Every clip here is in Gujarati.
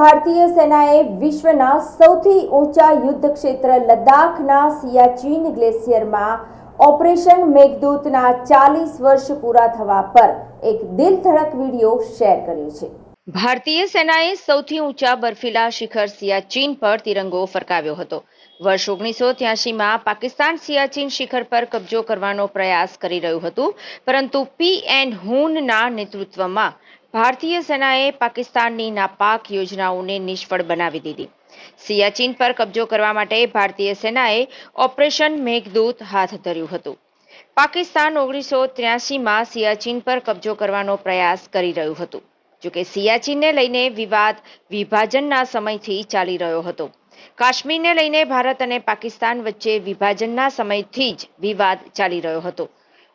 સેનાએ વિશ્વના સૌથી ઊંચા યુદ્ધ ક્ષેત્ર લદ્દાખના સિયાચીન ગ્લેશિયરમાં ઓપરેશન મેઘદૂતના ચાલીસ વર્ષ પૂરા થવા પર એક દિલધડક વીડિયો શેર કર્યો છે. ભારતીય સેનાએ સૌથી ઊંચા બર્ફીલા શિખર સિયાચીન પર તિરંગો ફરકાવ્યો હતો. વર્ષ ઓગણીસો ત્યાસીમાં પાકિસ્તાન સિયાચીન શિખર પર કબજો કરવાનો પ્રયાસ કરી રહ્યું હતું, પરંતુ પી એન હુનના નેતૃત્વમાં ભારતીય સેનાએ પાકિસ્તાનની નાપાક યોજનાઓને નિષ્ફળ બનાવી દીધી. સિયાચીન પર કબજો કરવા માટે ભારતીય સેનાએ ઓપરેશન મેઘદૂત હાથ ધર્યું હતું. પાકિસ્તાન ઓગણીસો ત્ર્યાસીમાં સિયાચીન પર કબજો કરવાનો પ્રયાસ કરી રહ્યું હતું. જોકે સિયાચીનને લઈને વિવાદ વિભાજનના સમયથી ચાલી રહ્યો હતો. કાશ્મીરને લઈને ભારત અને પાકિસ્તાન વચ્ચે વિભાજનના સમયથી જ વિવાદ ચાલી રહ્યો હતો.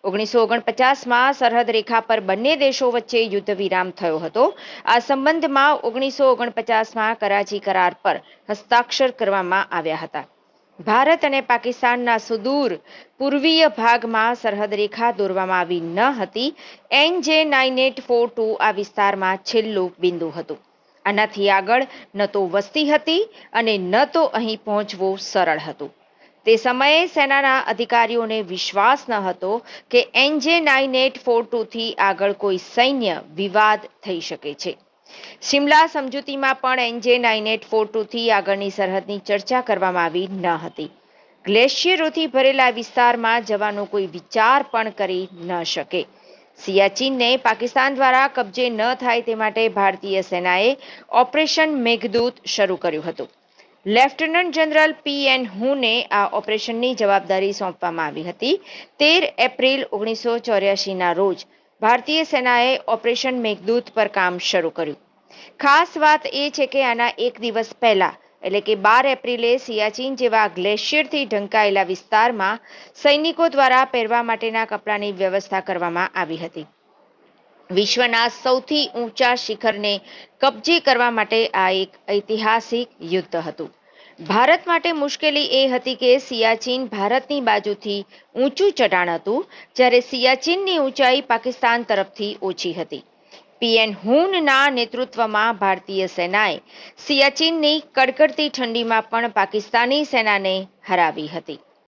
ઓગણીસો ઓગણપચાસમાં સરહદ રેખા પર બંને દેશો વચ્ચે યુદ્ધ વિરામ થયો હતો. આ સંબંધમાં ઓગણીસો ઓગણપચાસમાં કરાચી કરાર પર હસ્તાક્ષર કરવામાં આવ્યા હતા. ભારત અને પાકિસ્તાનના સુદૂર પૂર્વીય ભાગમાં સરહદ રેખા દોરવામાં આવી ન હતી. એન જે નાઇન એટ ફોર ટુ આ વિસ્તારમાં છેલ્લું બિંદુ હતું. આનાથી આગળ ન તો વસ્તી હતી અને ન તો અહીં પહોંચવું સરળ હતું. તે સમયે સેનાના અધિકારીઓને વિશ્વાસ ન હતો કે એનજે નાઇન એટ ફોર ટુથી આગળ કોઈ સૈન્ય વિવાદ થઈ શકે છે. શિમલા સમજૂતીમાં પણ એનજે નાઇન એટ ફોર ટુથી આગળની સરહદની ચર્ચા કરવામાં આવી ન હતી. ગ્લેશિયરોથી ભરેલા વિસ્તારમાં જવાનો કોઈ વિચાર પણ કરી ન શકે. સિયાચીનને પાકિસ્તાન દ્વારા કબજે ન થાય તે માટે ભારતીય સેનાએ ઓપરેશન મેઘદૂત શરૂ કર્યું હતું. લેફ્ટનન્ટ જનરલ પી એન હુને આ ઓપરેશનની જવાબદારી સોંપવામાં આવી હતી. તેર એપ્રિલ ઓગણીસો ચોર્યાસીના રોજ ભારતીય સેનાએ ઓપરેશન મેઘદૂત પર કામ શરૂ કર્યું. ખાસ વાત એ છે કે આના એક દિવસ પહેલા, એટલે કે બાર એપ્રિલે, સિયાચીન જેવા ગ્લેશિયરથી ઢંકાયેલા વિસ્તારમાં સૈનિકો દ્વારા પહેરવા માટેના કપડાની વ્યવસ્થા કરવામાં આવી હતી. વિશ્વના સૌથી ઊંચા શિખરને કબજે કરવા માટે આ એક ઐતિહાસિક યુદ્ધ હતું. ભારત માટે મુશ્કેલી એ હતી કે સિયાચીન ભારતની બાજુથી ઊંચું ચઢાણ હતું, જ્યારે સિયાચીનની ઊંચાઈ પાકિસ્તાન તરફથી ઓછી હતી. પીએન હુનના નેતૃત્વમાં ભારતીય સેનાએ સિયાચીનની કડકડતી ઠંડીમાં પણ પાકિસ્તાની સેનાને હરાવી હતી.